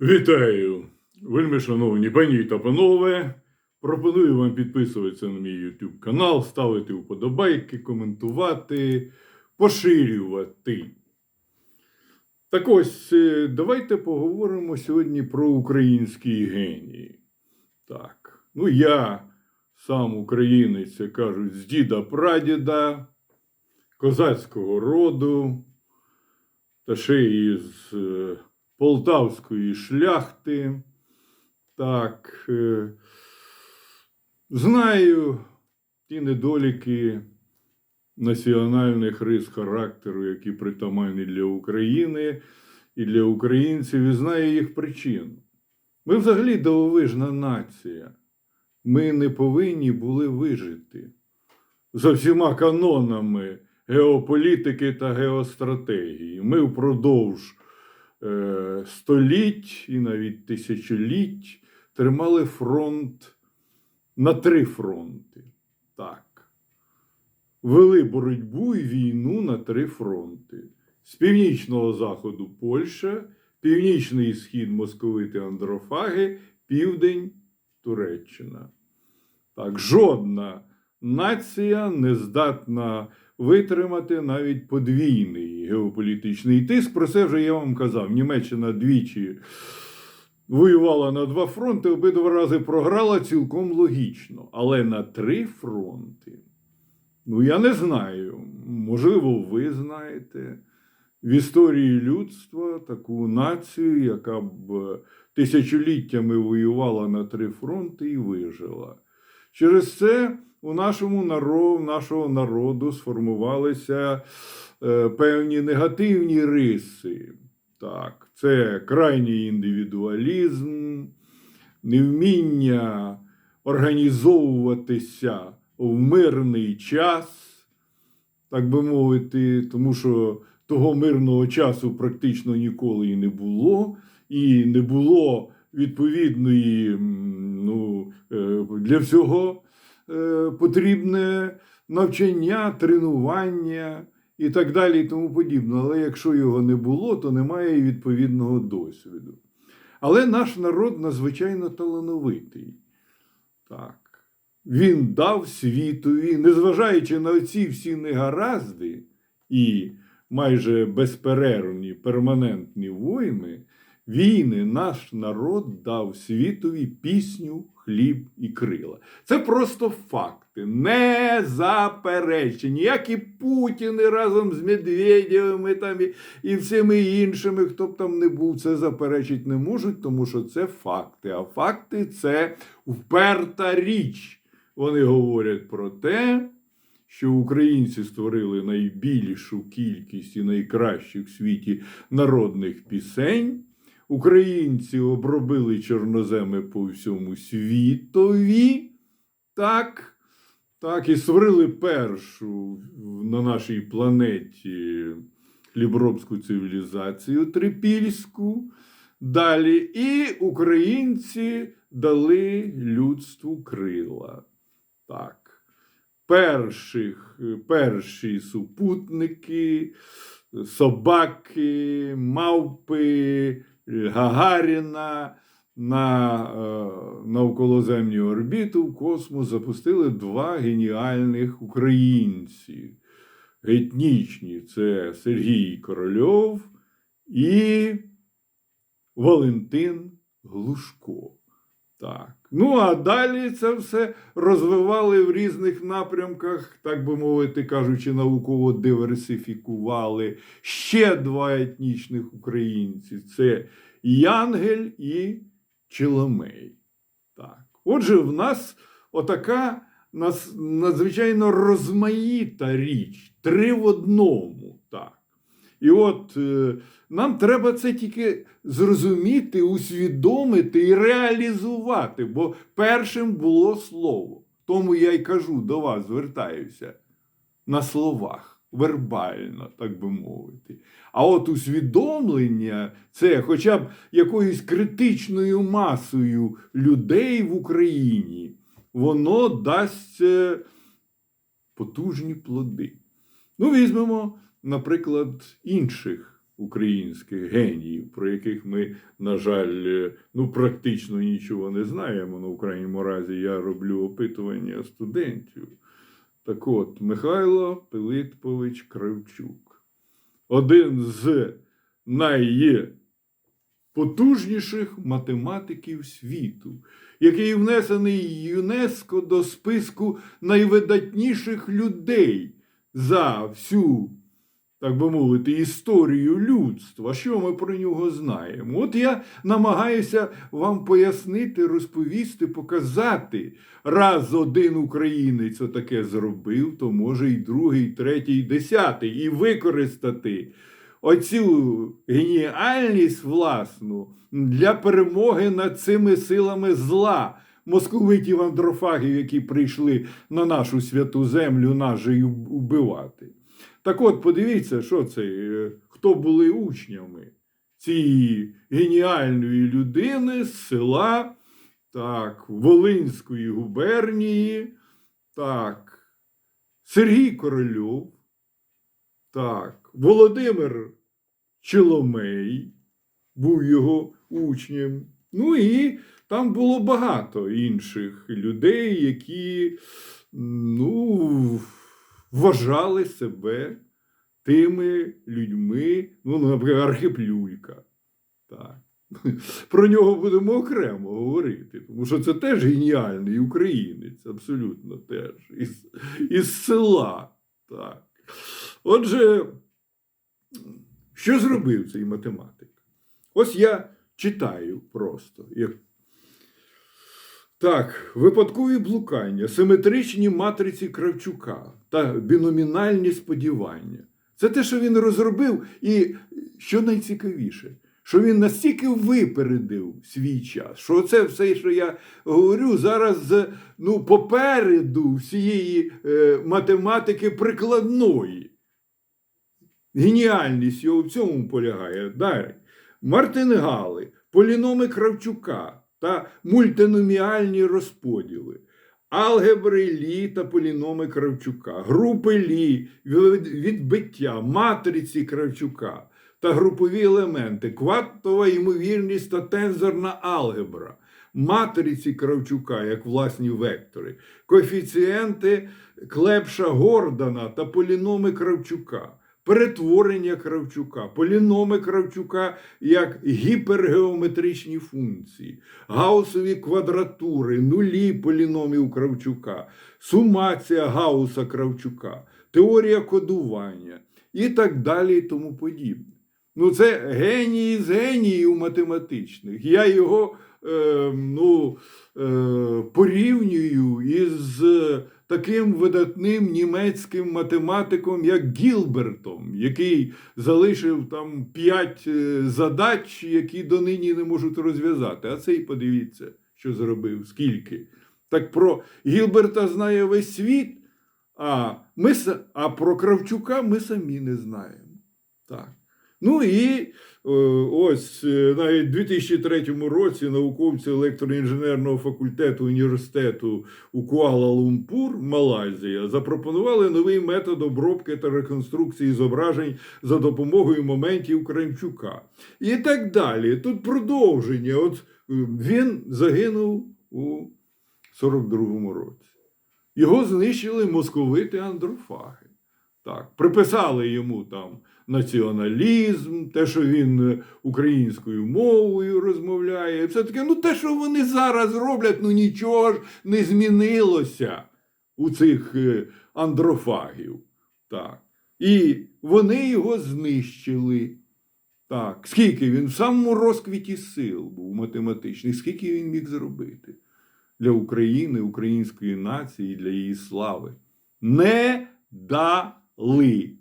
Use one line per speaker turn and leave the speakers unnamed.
Вітаю, вельми шановні пані та панове. Пропоную вам підписуватися на мій YouTube канал, ставити вподобайки, коментувати, поширювати. Так ось, е, давайте поговоримо сьогодні про український геній. Так, ну я сам українець, як кажуть, з діда прадіда, козацького роду, та ще із полтавської шляхти. Так, е, знаю ті недоліки національних рис характеру, які притаманні для України і для українців, і знаю їх причину. Ми взагалі дивовижна нація. Ми не повинні були вижити за всіма канонами геополітики та геостратегії. Ми впродовж століть і навіть тисячоліть тримали фронт на три фронти. Так. Вели боротьбу і війну на три фронти: з північного заходу Польща, північний схід московити андрофаги, південь Туреччина. Так, жодна нація не здатна витримати навіть подвійний геополітичний тиск. Про це вже я вам казав. Німеччина двічі воювала на два фронти, обидва рази програла цілком логічно. Але на три фронти. Ну, я не знаю. Можливо, ви знаєте в історії людства таку націю, яка б тисячоліттями воювала на три фронти і вижила. Через це у нашому народу, нашого народу сформувалися е, певні негативні риси. Так, це крайній індивідуалізм, невміння організовуватися в мирний час, так би мовити, тому що того мирного часу практично ніколи і не було, і не було відповідної ну, е, для всього е, потрібне навчання, тренування і так далі, і тому подібне. Але якщо його не було, то немає і відповідного досвіду. Але наш народ надзвичайно талановитий. Так. Він дав світові, незважаючи на ці всі негаразди і майже безперервні перманентні війни, війни наш народ дав світові пісню, хліб і крила. Це просто факти, не заперечені. Як і Путіни разом з Медведєвими там, і, і всіми іншими, хто б там не був, це заперечити не можуть, тому що це факти. А факти це вперта річ. Вони говорять про те, що українці створили найбільшу кількість і найкращих в світі народних пісень. Українці обробили чорноземи по всьому світові, так, так, і створили першу на нашій планеті хліборобську цивілізацію трипільську. Далі, і українці дали людству крила. Так. Перших, перші супутники, собаки, мавпи, Гагаріна на е, навколоземню орбіту в космос запустили два геніальних українці. Етнічні це Сергій Корольов і Валентин Глушко. Так. Ну, а далі це все розвивали в різних напрямках, так би мовити, кажучи, науково диверсифікували ще два етнічних українці: це Янгель і Чиломей. Так. Отже, в нас отака надзвичайно розмаїта річ, три в одному. Так. І от е, нам треба це тільки зрозуміти, усвідомити і реалізувати, бо першим було слово. Тому я й кажу до вас, звертаюся на словах, вербально, так би мовити. А от усвідомлення це хоча б якоюсь критичною масою людей в Україні, воно дасть е, потужні плоди. Ну, візьмемо, наприклад, інших українських геніїв, про яких ми, на жаль, ну практично нічого не знаємо. В крайньому разі я роблю опитування студентів. Так от, Михайло Пилипович Кравчук, один з найпотужніших математиків світу, який внесений ЮНЕСКО до списку найвидатніших людей за всю, так би мовити, історію людства. Що ми про нього знаємо? От я намагаюся вам пояснити, розповісти, показати. Раз один українець отаке зробив, то може і другий, третій, десятий, і використати оцю геніальність власну для перемоги над цими силами зла. Московитів андрофагів, які прийшли на нашу святу землю, нас же й убивати. Так от, подивіться, що це, е, хто були учнями цієї геніальної людини з села так, Волинської губернії, так, Сергій Корольов, так, Володимир Чоломей був його учнем. Ну і там було багато інших людей, які ну, вважали себе тими людьми, ну, наприклад, Архип Люлька. Так. Про нього будемо окремо говорити, тому що це теж геніальний українець, абсолютно теж, із, із села. Так. Отже, що зробив цей математик? Ось я читаю просто. Як... Так, випадкові блукання, симетричні матриці Кравчука та біномінальні сподівання. Це те, що він розробив, і що найцікавіше, що він настільки випередив свій час, що це все, що я говорю, зараз ну, попереду всієї е, математики прикладної. Геніальність його в цьому полягає. Далі. Мартингали, поліноми Кравчука та мультиноміальні розподіли, алгебри Лі та поліноми Кравчука, групи Лі, відбиття, матриці Кравчука та групові елементи, квантова ймовірність та тензорна алгебра, матриці Кравчука як власні вектори, коефіцієнти Клепша Гордона та поліноми Кравчука. Перетворення Кравчука, поліноми Кравчука як гіпергеометричні функції, гаусові квадратури, нулі поліномів Кравчука, сумація гауса Кравчука, теорія кодування і так далі і тому подібне. Ну, це геній з геніїв математичних. Я його е, ну, е, порівнюю із таким видатним німецьким математиком, як Гілбертом, який залишив там п'ять е, задач, які донині не можуть розв'язати. А цей подивіться, що зробив, скільки. Так про Гілберта знає весь світ, а, ми, а про Кравчука ми самі не знаємо. Так. Ну і е, ось е, навіть у 2003 році науковці електроінженерного факультету університету у Куала-Лумпур, Малайзія, запропонували новий метод обробки та реконструкції зображень за допомогою моментів Кравчука. І так далі. Тут продовження. От е, він загинув у 42-му році. Його знищили московити андрофаги. Так, приписали йому там націоналізм, те, що він українською мовою розмовляє. Все таке, ну те, що вони зараз роблять, ну нічого ж не змінилося у цих е, андрофагів. Так. І вони його знищили. Так, скільки він в самому розквіті сил був математичний, скільки він міг зробити для України, української нації, для її слави? Не дали.